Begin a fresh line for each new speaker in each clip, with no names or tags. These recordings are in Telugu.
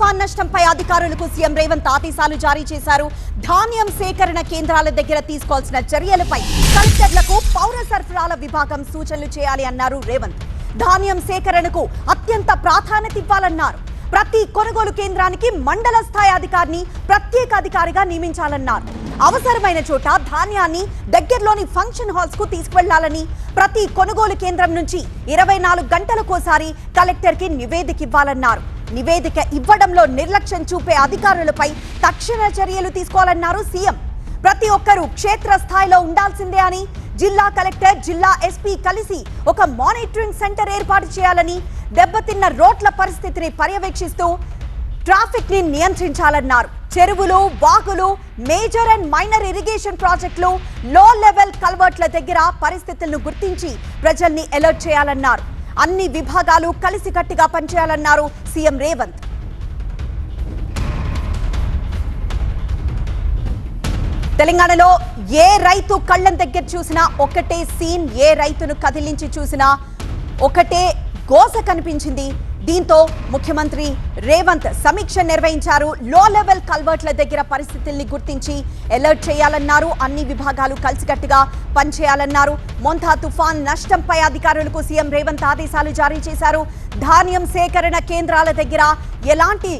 తుఫాన్ నష్టంపై అధికారులకు సీఎం రేవంత్ ఆదేశాలు జారీ చేశారు. ధాన్యం సేకరణ కేంద్రాల దగ్గర తీసుకోవాల్సిన చర్యలపై కలెక్టర్లకు పౌర సరఫరాల విభాగం సూచనలు చేయాలి అన్నారు రేవంత్. ధాన్యం సేకరణకు అత్యంత ప్రాధాన్యత ఇవ్వాలన్నారు. ప్రతి కొనుగోలు కేంద్రానికి మండల స్థాయి అధికారిని ప్రత్యేక అధికారిగా నియమించాలన్నారు. అవసరమైన చోట ధాన్యాన్ని దగ్గరలోని ఫంక్షన్ హాల్స్కు తీసుకువెళ్ళాలని ప్రతి కొనుగోలు కేంద్రం నుంచి ఇరవై నాలుగు గంటలకోసారి కలెక్టర్కి నివేదిక ఇవ్వాలన్నారు. నివేదిక ఇవ్వడంలో నిర్లక్ష్యం చూపే అధికారులపై తక్షణ చర్యలు తీసుకోవాలన్నారు సీఎం. ప్రతి ఒక్కరూ క్షేత్ర స్థాయిలో ఉండాల్సిందే అని జిల్లా కలెక్టర్ జిల్లా ఎస్పీ కలిసి ఒక మానిటరింగ్ సెంటర్ ఏర్పాటు చేయాలని దెబ్బతిన్న రోడ్ల పరిస్థితిని పర్యవేక్షిస్తూ ట్రాఫిక్ని నియంత్రించాలన్నారు. చెరువులు వాగులు మేజర్ అండ్ మైనర్ ఇరిగేషన్ ప్రాజెక్టులు లో లెవెల్ కల్వర్ట్ల దగ్గర పరిస్థితులను గుర్తించి ప్రజల్ని అలర్ట్ చేయాలన్నారు. అన్ని విభాగాలు కలిసికట్టుగా పనిచేయాలన్నారు సీఎం రేవంత్. తెలంగాణలో ఏ రైతు కళ్ళం దగ్గర చూసినా ఒకటే సీన్ ఏ రైతును కదిలించి చూసినా ఒకటే గోస కనిపించింది దీంతో ముఖ్యమంత్రి రేవంత్ సమీక్ష నిర్వహించారు. లో లెవెల్ కల్వర్ట్ల దగ్గర పరిస్థితుల్ని గుర్తించి అలర్ట్ చేయాలన్నారు. అన్ని విభాగాలు కలిసికట్టుగా పనిచేయాలన్నారు. మొంతా తుఫాన్ నష్టంపై అధికారులకు సీఎం రేవంత్ ఆదేశాలు జారీ చేశారు. ధాన్యం సేకరణ కేంద్రాల దగ్గర ఎలాంటి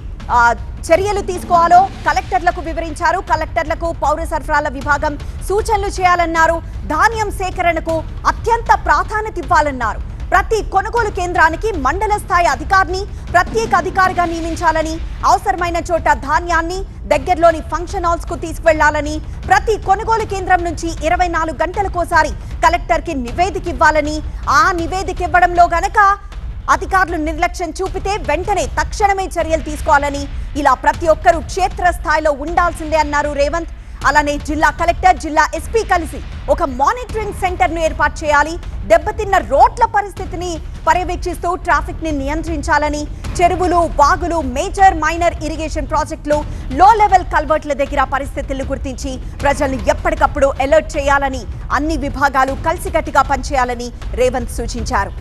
చర్యలు తీసుకోవాలో కలెక్టర్లకు వివరించారు. కలెక్టర్లకు పౌర సరఫరాల విభాగం సూచనలు చేయాలన్నారు. ధాన్యం సేకరణకు అత్యంత ప్రాధాన్యత ఇవ్వాలన్నారు. ప్రతి కొనుగోలు కేంద్రానికి మండల స్థాయి అధికారిని ప్రత్యేక అధికారిగా నియమించాలని అవసరమైన చోట ధాన్యాన్ని దగ్గరలోని ఫంక్షన్ హాల్స్కు తీసుకువెళ్ళాలని ప్రతి కొనుగోలు కేంద్రం నుంచి ఇరవై నాలుగు గంటలకోసారి కలెక్టర్కి నివేదిక ఇవ్వాలని ఆ నివేదిక ఇవ్వడంలో గనక అధికారులు నిర్లక్ష్యం చూపితే వెంటనే తక్షణమే చర్యలు తీసుకోవాలని ఇలా ప్రతి ఒక్కరూ క్షేత్ర స్థాయిలో ఉండాల్సిందే అన్నారు రేవంత్. అలానే జిల్లా కలెక్టర్ జిల్లా ఎస్పీ కలిసి ఒక మానిటరింగ్ సెంటర్ను ఏర్పాటు చేయాలి. దెబ్బతిన్న రోడ్ల పరిస్థితిని పర్యవేక్షిస్తూ ట్రాఫిక్ని నియంత్రించాలని చెరువులు వాగులు మేజర్ మైనర్ ఇరిగేషన్ ప్రాజెక్టులు లో లెవెల్ కల్వర్ట్ల దగ్గర పరిస్థితులను గుర్తించి ప్రజల్ని ఎప్పటికప్పుడు అలర్ట్ చేయాలని అన్ని విభాగాలు కలిసికట్టుగా పనిచేయాలని రేవంత్ సూచించారు.